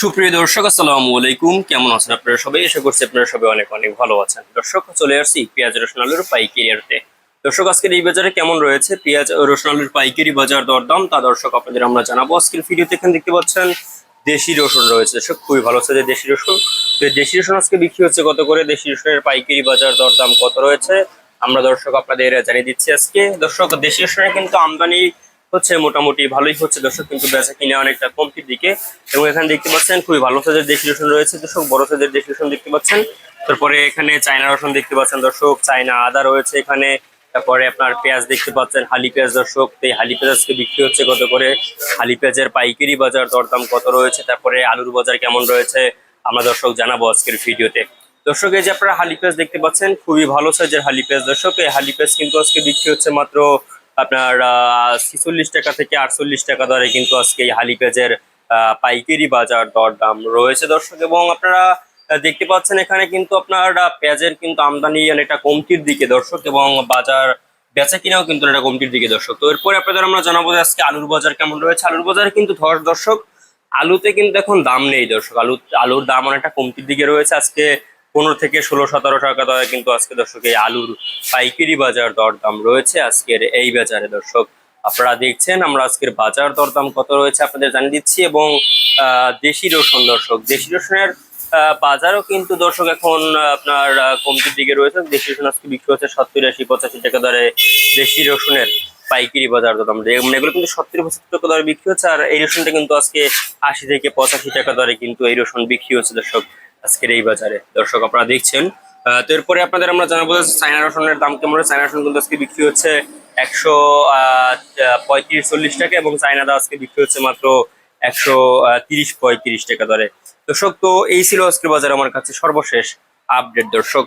সুপ্রিয় দর্শক, আসসালামু আলাইকুম। কেমন আছেন আপনারা সবাই? আশা করছি আপনারা সবাই অনেক অনেক ভালো আছেন। দর্শক, চলে আসছি পেঁয়াজ, রসুন, আলুর পাইকারি আড়তে দর্শক, আজকের এই বাজারে কেমন রয়েছে? পেঁয়াজ, রসুন, আলুর পাইকারি বাজার দরদাম? তা দর্শক, আপনাদের আমরা জানাব। আজকের ভিডিওতে এখানে দেখতে পাচ্ছেন, দেশি রসুন রয়েছে। দর্শক, খুবই ভালো আছে যে দেশি রসুন। তো দেশি রসুন আজকে বিক্রি হচ্ছে কত করে? দেশি রসুনের পাইকারি বাজার দরদাম কত রয়েছে? আমরা দর্শক, আপনাদের জানিয়ে দিচ্ছি আজকে। দর্শক, দেশি রসুনের কিন্তু আমদানি হচ্ছে মোটামুটি ভালোই হচ্ছে। দর্শক, কিন্তু বেচা কিনে অনেকটা কমতির দিকে। এবং এখানে দেখতে পাচ্ছেন, খুবই ভালো সাইজের রসুন রয়েছে। দর্শক, বড় সাইজের রসুন দেখতে পাচ্ছেন। তারপরে এখানে চায়না রসুন দেখতে পাচ্ছেন দর্শক, চায়না আদা রয়েছে এখানে। তারপরে আপনার পেঁয়াজ দেখতে পাচ্ছেন, হালি পেঁয়াজ দর্শক। এই হালি পেঁয়াজ আজকে বিক্রি হচ্ছে কত করে? হালি পেঁয়াজের পাইকারি বাজার দরদাম কত রয়েছে? তারপরে আলুর বাজার কেমন রয়েছে? আমরা দর্শক জানাব আজকের ভিডিওতে। দর্শক, এই যে আপনারা হালি পেঁয়াজ দেখতে পাচ্ছেন, খুবই ভালো সাইজের হালি পেঁয়াজ দর্শক। এই হালি পেঁয়াজ কিন্তু আজকে বিক্রি হচ্ছে মাত্র আপনার ছিচল্লিশ টাকা থেকে আটচল্লিশ টাকা দরে কিন্তু আজকে এই হালি পেঁয়াজের পাইকারি বাজার দরদাম রয়েছে, দর্শক। এবং আপনারা দেখতে পাচ্ছেন এখানে কিন্তু আপনার পেঁয়াজের কিন্তু আমদানি অনেকটা কমতির দিকে, দর্শক। এবং বাজার বেচা কিনাও কিন্তু অনেকটা কমতির দিকে, দর্শক। তো এরপরে আপনাদের আমরা জানাব যে আজকে আলুর বাজার কেমন রয়েছে। আলুর বাজারে কিন্তু ধর দর্শক, আলুতে কিন্তু এখন দাম নেই, দর্শক। আলু, আলুর দাম অনেকটা কমতির দিকে রয়েছে। আজকে পনেরো থেকে ষোলো, সতেরো টাকা দরে কিন্তু আজকে দর্শক এই আলুর পাইকারি বাজার দরদাম রয়েছে। আজকের এই বাজারে দর্শক আপনারা দেখছেন, আমরা আজকের বাজার দরদাম কত রয়েছে আপনাদের জানিয়ে দিচ্ছি এবং দেশি রসুন দর্শক, দেশি রসুনের বাজারও কিন্তু দর্শক এখন আপনার কমতির দিকে রয়েছে। দেশি রসুন আজকে বিক্রি হচ্ছে সত্তর, আশি, পঁচাশি টাকা দরে দেশি রসুনের পাইকারি বাজার দরদাম। মানে এগুলো কিন্তু সত্তর, পঁচাত্তর টাকা দরে বিক্রি হচ্ছে, আর এই রসুনটা কিন্তু আজকে আশি থেকে পঁচাশি টাকা দরে কিন্তু এই রসুন বিক্রি হচ্ছে দর্শক। আজকের এই বাজারে। দর্শক, আপনারা দেখছেন। তো এরপরে আপনাদের আমরা জানাব চায়না রসুনের দাম কেমন চায়না রসুন কিন্তু আজকে বিক্রি হচ্ছে একশো পঁয়ত্রিশ, চল্লিশ টাকা এবং চায়না দা আজকে বিক্রি হচ্ছে মাত্র একশো তিরিশ, পঁয়ত্রিশ টাকা ধরে দর্শক, তো এই ছিল আজকের বাজার। আমার কাছে সর্বশেষ আপডেট। দর্শক